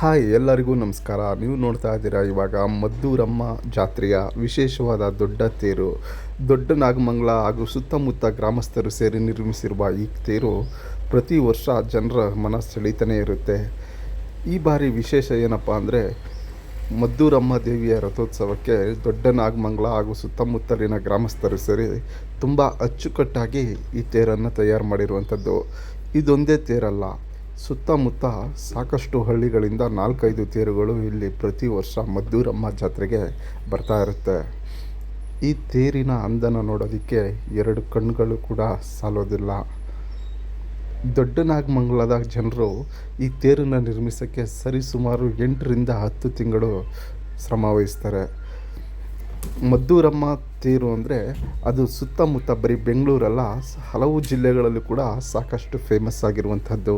Hi, ಎಲ್ಲರಿಗೂ ನಮಸ್ಕಾರ. ನೀವು ನೋಡ್ತಾ ಇದ್ದೀರಾ ಇವಾಗ ಮದ್ದೂರಮ್ಮ ಜಾತ್ರೆಯ ವಿಶೇಷವಾದ ದೊಡ್ಡ ತೇರು. ದೊಡ್ಡ ನಾಗಮಂಗಲ ಹಾಗೂ ಸುತ್ತಮುತ್ತ ಗ್ರಾಮಸ್ಥರು ಸೇರಿ ನಿರ್ಮಿಸಿರುವ ಈ ತೇರು ಪ್ರತಿ ವರ್ಷ ಜನರ ಮನ ಸೆಳೀತಾನೆ ಇರುತ್ತೆ. ಈ ಬಾರಿ ವಿಶೇಷ ಏನಪ್ಪ ಅಂದರೆ, ಮದ್ದೂರಮ್ಮ ದೇವಿಯ ರಥೋತ್ಸವಕ್ಕೆ ದೊಡ್ಡ ನಾಗಮಂಗಲ ಹಾಗೂ ಸುತ್ತಮುತ್ತಲಿನ ಗ್ರಾಮಸ್ಥರು ಸೇರಿ ತುಂಬ ಅಚ್ಚುಕಟ್ಟಾಗಿ ಈ ತೇರನ್ನು ತಯಾರು ಮಾಡಿರುವಂಥದ್ದು. ಇದೊಂದೇ ತೇರಲ್ಲ ಸುತ್ತಮುತ್ತ ಸಾಕಷ್ಟು ಹಳ್ಳಿಗಳಿಂದ ನಾಲ್ಕೈದು ತೇರುಗಳು ಇಲ್ಲಿ ಪ್ರತಿ ವರ್ಷ ಮದ್ದೂರಮ್ಮ ಜಾತ್ರೆಗೆ ಬರ್ತಾ ಇರುತ್ತೆ. ಈ ತೇರಿನ ಅಂದನ ನೋಡೋದಕ್ಕೆ ಎರಡು ಕಣ್ಣುಗಳು ಕೂಡ ಸಾಲೋದಿಲ್ಲ. ದೊಡ್ಡ ನಾಗಮಂಗಲದ ಜನರು ಈ ತೇರನ್ನು ನಿರ್ಮಿಸೋಕ್ಕೆ ಸರಿಸುಮಾರು ಎಂಟರಿಂದ ಹತ್ತು ತಿಂಗಳು ಶ್ರಮ ವಹಿಸ್ತಾರೆ. ಮದ್ದೂರಮ್ಮ ತೇರು ಅಂದರೆ ಅದು ಸುತ್ತಮುತ್ತ ಬರೀ ಬೆಂಗಳೂರಲ್ಲ, ಹಲವು ಜಿಲ್ಲೆಗಳಲ್ಲೂ ಕೂಡ ಸಾಕಷ್ಟು ಫೇಮಸ್ ಆಗಿರುವಂಥದ್ದು.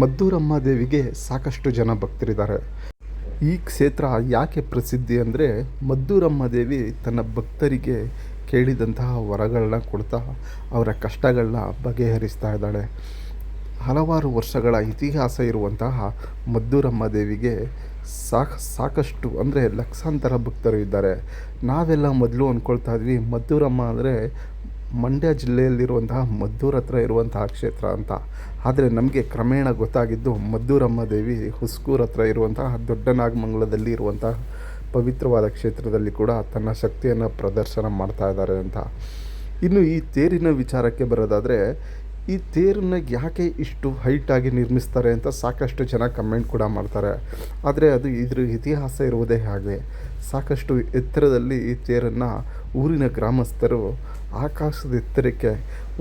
ಮದ್ದೂರಮ್ಮ ದೇವಿಗೆ ಸಾಕಷ್ಟು ಜನ ಭಕ್ತರಿದ್ದಾರೆ. ಈ ಕ್ಷೇತ್ರ ಯಾಕೆ ಪ್ರಸಿದ್ಧಿ ಅಂದರೆ ಮದ್ದೂರಮ್ಮ ದೇವಿ ತನ್ನ ಭಕ್ತರಿಗೆ ಕೇಳಿದಂತಹ ವರಗಳನ್ನ ಕೊಡ್ತಾ ಅವರ ಕಷ್ಟಗಳನ್ನ ಬಗೆಹರಿಸ್ತಾ ಇದ್ದಾಳೆ. ಹಲವಾರು ವರ್ಷಗಳ ಇತಿಹಾಸ ಇರುವಂತಹ ಮದ್ದೂರಮ್ಮ ದೇವಿಗೆ ಸಾಕ, ಸಾಕಷ್ಟು ಅಂದರೆ ಲಕ್ಷಾಂತರ ಭಕ್ತರು ಇದ್ದಾರೆ. ನಾವೆಲ್ಲ ಮೊದಲು ಅಂದ್ಕೊಳ್ತಾ ಇದ್ವಿ ಮದ್ದೂರಮ್ಮ ಅಂದರೆ ಮಂಡ್ಯ ಜಿಲ್ಲೆಯಲ್ಲಿರುವಂತಹ ಮದ್ದೂರ ಹತ್ರ ಇರುವಂತಹ ಕ್ಷೇತ್ರ ಅಂತ. ಆದರೆ ನಮಗೆ ಕ್ರಮೇಣ ಗೊತ್ತಾಗಿದ್ದು ಮದ್ದೂರಮ್ಮ ದೇವಿ ಹುಸ್ಕೂರ್ ಹತ್ರ ಇರುವಂತಹ ದೊಡ್ಡ ನಾಗಮಂಗಲದಲ್ಲಿ ಇರುವಂತಹ ಪವಿತ್ರವಾದ ಕ್ಷೇತ್ರದಲ್ಲಿ ಕೂಡ ತನ್ನ ಶಕ್ತಿಯನ್ನು ಪ್ರದರ್ಶನ ಮಾಡ್ತಾ ಇದ್ದಾರೆ ಅಂತ. ಇನ್ನು ಈ ತೇರಿನ ವಿಚಾರಕ್ಕೆ ಬರೋದಾದರೆ, ಈ ತೇರನ್ನು ಯಾಕೆ ಇಷ್ಟು ಹೈಟಾಗಿ ನಿರ್ಮಿಸ್ತಾರೆ ಅಂತ ಸಾಕಷ್ಟು ಜನ ಕಮೆಂಟ್ ಕೂಡ ಮಾಡ್ತಾರೆ. ಆದರೆ ಅದು ಇದ್ರ ಇತಿಹಾಸ ಇರುವುದೇ ಹಾಗೆ. ಸಾಕಷ್ಟು ಎತ್ತರದಲ್ಲಿ ಈ ತೇರನ್ನು ಊರಿನ ಗ್ರಾಮಸ್ಥರು ಆಕಾಶದ ಎತ್ತರಕ್ಕೆ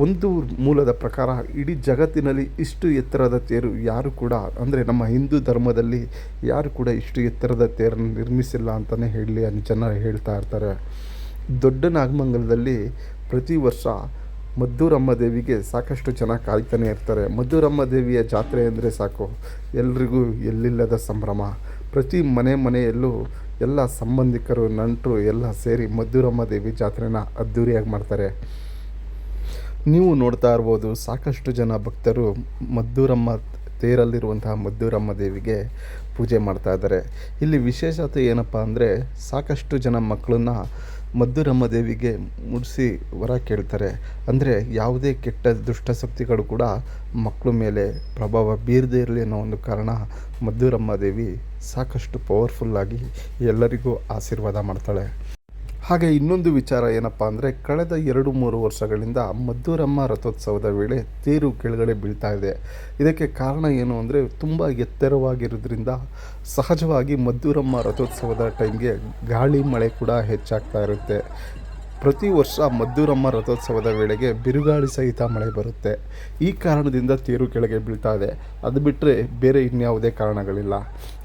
ಒಂದು ಮೂಲದ ಪ್ರಕಾರ ಇಡೀ ಜಗತ್ತಿನಲ್ಲಿ ಇಷ್ಟು ಎತ್ತರದ ತೇರು ಯಾರು ಕೂಡ, ಅಂದರೆ ನಮ್ಮ ಹಿಂದೂ ಧರ್ಮದಲ್ಲಿ ಯಾರು ಕೂಡ ಇಷ್ಟು ಎತ್ತರದ ತೇರನ್ನು ನಿರ್ಮಿಸಿಲ್ಲ ಅಂತಲೇ ಹೇಳಿ ಜನ ಹೇಳ್ತಾ ಇರ್ತಾರೆ. ದೊಡ್ಡ ನಾಗಮಂಗಲದಲ್ಲಿ ಪ್ರತಿ ವರ್ಷ ಮದ್ದೂರಮ್ಮ ದೇವಿಗೆ ಸಾಕಷ್ಟು ಜನ ಕಾಯ್ತಾನೆ ಇರ್ತಾರೆ. ಮದ್ದೂರಮ್ಮ ದೇವಿಯ ಜಾತ್ರೆ ಅಂದರೆ ಸಾಕು. ಎಲ್ರಿಗೂ ಎಲ್ಲಿಲ್ಲದ ಸಂಭ್ರಮ. ಪ್ರತಿ ಮನೆ ಮನೆಯಲ್ಲೂ ಎಲ್ಲ ಸಂಬಂಧಿಕರು, ನಂಟರು ಎಲ್ಲ ಸೇರಿ ಮದ್ದೂರಮ್ಮ ದೇವಿ ಜಾತ್ರೆನ ಅದ್ಧೂರಿಯಾಗಿ ಮಾಡ್ತಾರೆ. ನೀವು ನೋಡ್ತಾ ಇರ್ಬೋದು, ಸಾಕಷ್ಟು ಜನ ಭಕ್ತರು ಮದ್ದೂರಮ್ಮ ತೇರಲ್ಲಿರುವಂತಹ ಮದ್ದೂರಮ್ಮ ದೇವಿಗೆ ಪೂಜೆ ಮಾಡ್ತಾ ಇದ್ದಾರೆ. ಇಲ್ಲಿ ವಿಶೇಷತೆ ಏನಪ್ಪ ಅಂದರೆ ಸಾಕಷ್ಟು ಜನ ಮಕ್ಕಳನ್ನ ಮದ್ದೂರಮ್ಮ ದೇವಿಗೆ ಮುಡಿಸಿ ವರ ಕೇಳ್ತಾರೆ. ಅಂದರೆ ಯಾವುದೇ ಕೆಟ್ಟ ದುಷ್ಟಶಕ್ತಿಗಳು ಕೂಡ ಮಕ್ಕಳ ಮೇಲೆ ಪ್ರಭಾವ ಬೀರದೇ ಇರಲಿ ಅನ್ನೋ ಒಂದು ಕಾರಣ ಮದ್ದೂರಮ್ಮ ದೇವಿ ಸಾಕಷ್ಟು ಪವರ್ಫುಲ್ಲಾಗಿ ಎಲ್ಲರಿಗೂ ಆಶೀರ್ವಾದ ಮಾಡ್ತಾಳೆ. ಹಾಗೆ ಇನ್ನೊಂದು ವಿಚಾರ ಏನಪ್ಪ ಅಂದರೆ, ಕಳೆದ ಎರಡು ಮೂರು ವರ್ಷಗಳಿಂದ ಮದ್ದೂರಮ್ಮ ರಥೋತ್ಸವದ ವೇಳೆ ತೇರು ಕೆಳಗಡೆ ಬೀಳ್ತಾ ಇದೆ. ಇದಕ್ಕೆ ಕಾರಣ ಏನು ಅಂದರೆ, ತುಂಬ ಎತ್ತರವಾಗಿರೋದ್ರಿಂದ ಸಹಜವಾಗಿ ಮದ್ದೂರಮ್ಮ ರಥೋತ್ಸವದ ಟೈಮ್ಗೆ ಗಾಳಿ ಮಳೆ ಕೂಡ ಹೆಚ್ಚಾಗ್ತಾ ಇರುತ್ತೆ. ಪ್ರತಿ ವರ್ಷ ಮದ್ದೂರಮ್ಮ ರಥೋತ್ಸವದ ವೇಳೆಗೆ ಬಿರುಗಾಳಿ ಸಹಿತ ಮಳೆ ಬರುತ್ತೆ. ಈ ಕಾರಣದಿಂದ ತೇರು ಕೆಳಗೆ ಬೀಳ್ತಾ ಇದೆ ಅದು ಬಿಟ್ಟರೆ ಬೇರೆ ಇನ್ಯಾವುದೇ ಕಾರಣಗಳಿಲ್ಲ.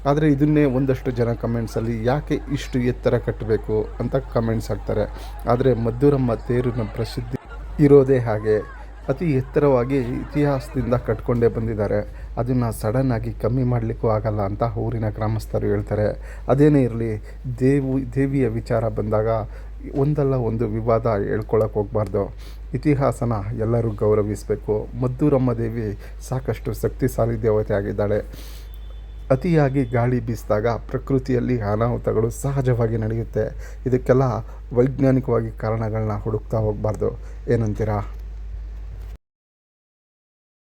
ಆದರೆ ಇದನ್ನೇ ಒಂದಷ್ಟು ಜನ ಕಮೆಂಟ್ಸಲ್ಲಿ ಯಾಕೆ ಇಷ್ಟು ಎತ್ತರ ಕಟ್ಟಬೇಕು ಅಂತ ಕಮೆಂಟ್ಸ್ ಹಾಕ್ತಾರೆ. ಆದರೆ ಮದ್ದೂರಮ್ಮ ತೇರಿನ ಪ್ರಸಿದ್ಧಿ ಇರೋದೇ ಹಾಗೆ. ಅತಿ ಎತ್ತರವಾಗಿ ಇತಿಹಾಸದಿಂದ ಕಟ್ಕೊಂಡೇ ಬಂದಿದ್ದಾರೆ. ಅದನ್ನು ಸಡನ್ನಾಗಿ ಕಮ್ಮಿ ಮಾಡಲಿಕ್ಕೂ ಆಗಲ್ಲ ಅಂತ ಊರಿನ ಗ್ರಾಮಸ್ಥರು ಹೇಳ್ತಾರೆ. ಅದೇನೇ ಇರಲಿ, ದೇವು, ದೇವಿಯ ವಿಚಾರ ಬಂದಾಗ ಒಂದಲ್ಲ ಒಂದು ವಿವಾದ ಹೇಳ್ಕೊಳಕ್ಕೆ ಹೋಗಬಾರ್ದು. ಇತಿಹಾಸನ ಎಲ್ಲರೂ ಗೌರವಿಸಬೇಕು. ಮದ್ದೂರಮ್ಮ ದೇವಿ ಸಾಕಷ್ಟು ಶಕ್ತಿಶಾಲಿ ದೇವತೆ ಆಗಿದ್ದಾಳೆ ಅತಿಯಾಗಿ ಗಾಳಿ ಬೀಸಿದಾಗ ಪ್ರಕೃತಿಯಲ್ಲಿ ಅನಾಹುತಗಳು ಸಹಜವಾಗಿ ನಡೆಯುತ್ತೆ. ಇದಕ್ಕೆಲ್ಲ ವೈಜ್ಞಾನಿಕವಾಗಿ ಕಾರಣಗಳನ್ನ ಹುಡುಕ್ತಾ ಹೋಗಬಾರ್ದು. ಏನಂತೀರಾ?